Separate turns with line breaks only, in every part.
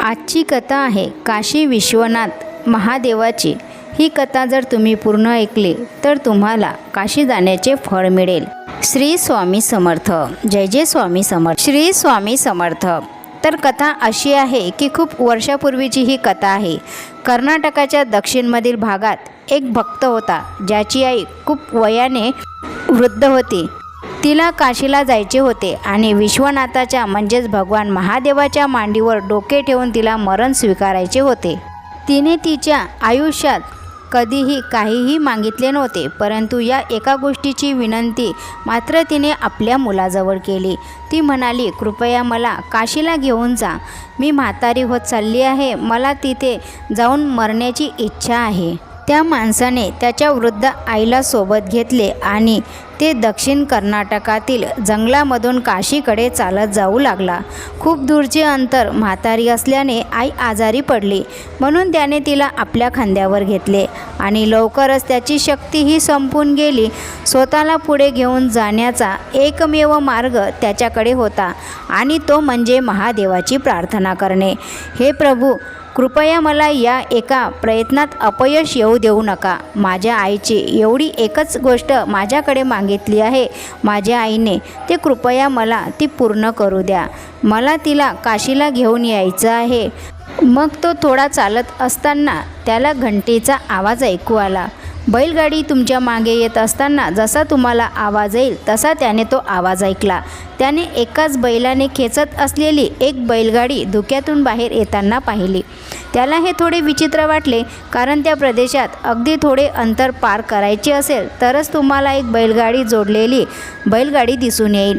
आजची कथा आहे काशी विश्वनाथ महादेवाची. ही कथा जर तुम्ही पूर्ण ऐकली तर तुम्हाला काशी जाण्याचे फळ मिळेल. श्री स्वामी समर्थ. जय जय स्वामी समर्थ. श्री स्वामी समर्थ. तर कथा अशी आहे की खूप वर्षापूर्वीची ही कथा आहे. कर्नाटकाच्या दक्षिणमधील भागात एक भक्त होता ज्याची आई खूप वयाने वृद्ध होती. तिला काशीला जायचे होते आणि विश्वनाथाच्या म्हणजेच भगवान महादेवाच्या मांडीवर डोके ठेवून तिला मरण स्वीकारायचे होते. तिने तिच्या आयुष्यात कधीही काहीही मागितले नव्हते परंतु या एका गोष्टीची विनंती मात्र तिने आपल्या मुलाजवळ केली. ती म्हणाली कृपया मला काशीला घेऊन जा. मी म्हातारी होत चालली आहे. मला तिथे जाऊन मरण्याची इच्छा आहे. त्या माणसाने त्याच्या वृद्ध आईला सोबत घेतले आणि ते दक्षिण कर्नाटकातील जंगलामधून काशीकडे चालत जाऊ लागला. खूप दूरचे अंतर म्हातारी असल्याने आई आजारी पडली म्हणून त्याने तिला आपल्या खांद्यावर घेतले आणि लवकरच त्याची शक्तीही संपून गेली. स्वतःला पुढे घेऊन जाण्याचा एकमेव मार्ग त्याच्याकडे होता आणि तो म्हणजे महादेवाची प्रार्थना करणे. हे प्रभू कृपया मला या एका प्रयत्नात अपयश येऊ देऊ नका. माझ्या आईची एवढी एकच गोष्ट माझ्याकडे सांगितली आहे. माझ्या आईने ते कृपया मला ती पूर्ण करू द्या. मला तिला काशीला घेऊन यायचं आहे. मग तो थोडा चालत असताना त्याला घंटेचा आवाज ऐकू आला. बैलगाडी तुमच्या मागे येत असताना जसा तुम्हाला आवाज येईल तसा त्याने तो आवाज ऐकला. त्याने एकाच बैलाने खेचत असलेली एक बैलगाडी धुक्यातून बाहेर येताना पाहिली. त्याला हे थोडे विचित्र वाटले कारण त्या प्रदेशात अगदी थोडे अंतर पार करायचे असेल तरच तुम्हाला एक बैलगाडी जोडलेली बैलगाडी दिसून येईल.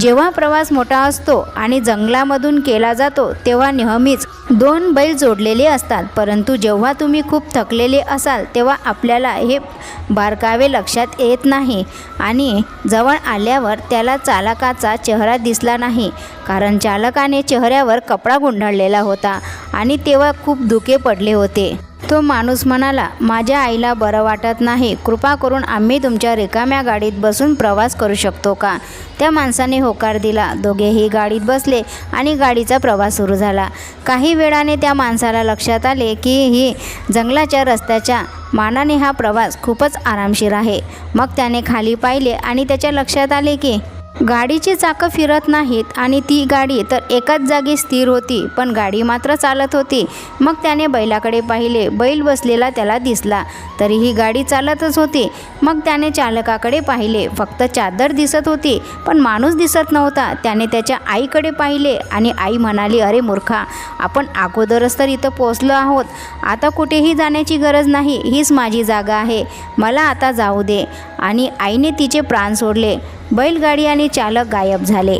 जेव्हा प्रवास मोठा असतो आणि जंगलामधून केला जातो तेव्हा नेहमीच दोन बैल जोडलेले असतात. परंतु जेव्हा तुम्ही खूप थकलेले असाल तेव्हा आपल्याला हे बारकावे लक्षात येत नाही आणि जवळ आल्यावर त्याला चालकाचा चेहरा दिसला नाही कारण चालकाने चेहऱ्यावर कपडा गुंडाळलेला होता. आणि तेव्हा खूप धुके पडले होते. तो माणूस म्हणाला माझ्या आईला बरं वाटत नाही. कृपा करून आम्ही तुमच्या रिकाम्या गाडीत बसून प्रवास करू शकतो का? त्या माणसाने होकार दिला. दोघेही गाडीत बसले आणि गाडीचा प्रवास सुरू झाला. काही वेळाने त्या माणसाला लक्षात आले की ही जंगलाच्या रस्त्याच्या मानाने हा प्रवास खूपच आरामशीर आहे. मग त्याने खाली पाहिले आणि त्याच्या लक्षात आले की गाडीची चाकं फिरत नाहीत आणि ती गाडी तर एकाच जागी स्थिर होती पण गाडी मात्र चालत होती. मग त्याने बैलाकडे पाहिले. बैल बसलेला त्याला दिसला. तरीही गाडी चालतच होती. मग त्याने चालकाकडे पाहिले. फक्त चादर दिसत होती पण माणूस दिसत नव्हता. त्याने त्याच्या आईकडे पाहिले आणि आई म्हणाली अरे मूर्खा आपण अगोदरच तर इथं पोचलो आहोत. आता कुठेही जाण्याची गरज नाही. हीच माझी जागा आहे. मला आता जाऊ दे. आणि आईने तिचे प्राण सोडले. बैलगाडी आणि चालक गायब झाले.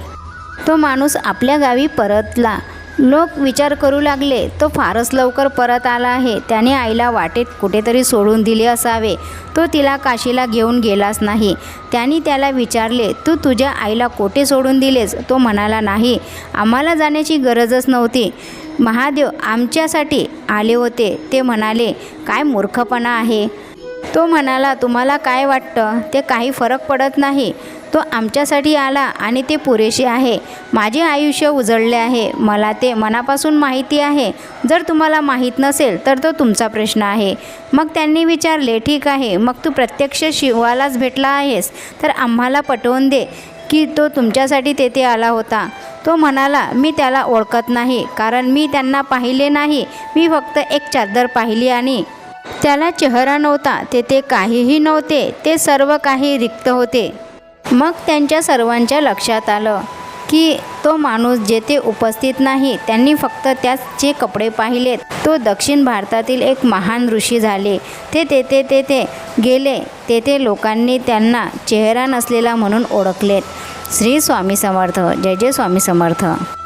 तो माणूस आपल्या गावी परतला. लोक विचार करू लागले तो फारच लवकर परत आला आहे. त्याने आईला वाटेत कुठेतरी सोडून दिले असावे. तो तिला काशीला घेऊन गेलाच नाही. त्यांनी त्याला विचारले तू तुझ्या आईला कोठे सोडून दिलेस? तो म्हणाला नाही आम्हाला जाण्याची गरजच नव्हती. महादेव आमच्यासाठी आले होते. ते म्हणाले काय मूर्खपणा आहे. तो म्हणाला तुम्हाला काय वाटतं? ते काही फरक पडत नाही. तो आमच्यासाठी आला आणि ते पुरेसे आहे. माझे आयुष्य उजळले आहे. मला ते मनापासून माहिती आहे. जर तुम्हाला माहीत नसेल तर तो तुमचा प्रश्न आहे. मग त्यांनी विचारले ठीक आहे. मग तू प्रत्यक्ष शिवालाच भेटला आहेस. तर आम्हाला पटवून दे की तो तुमच्यासाठी तेथे आला होता. तो म्हणाला मी त्याला ओळखत नाही. कारण मी त्यांना पाहिले नाही. मी फक्त एक चादर पाहिली आणि त्याला चेहरा नव्हता तेथे काहीही नव्हते ते सर्व काही रिक्त होते. मग त्यांच्या सर्वांच्या लक्षात आलं की तो माणूस जेथे उपस्थित नाही त्यांनी फक्त त्याचे कपडे पाहिलेत तो दक्षिण भारतातील एक महान ऋषी झाले. ते तेथे तेथे गेले. तेथे लोकांनी त्यांना चेहरा नसलेला म्हणून ओळखलेत श्री स्वामी समर्थ. जय जय स्वामी समर्थ.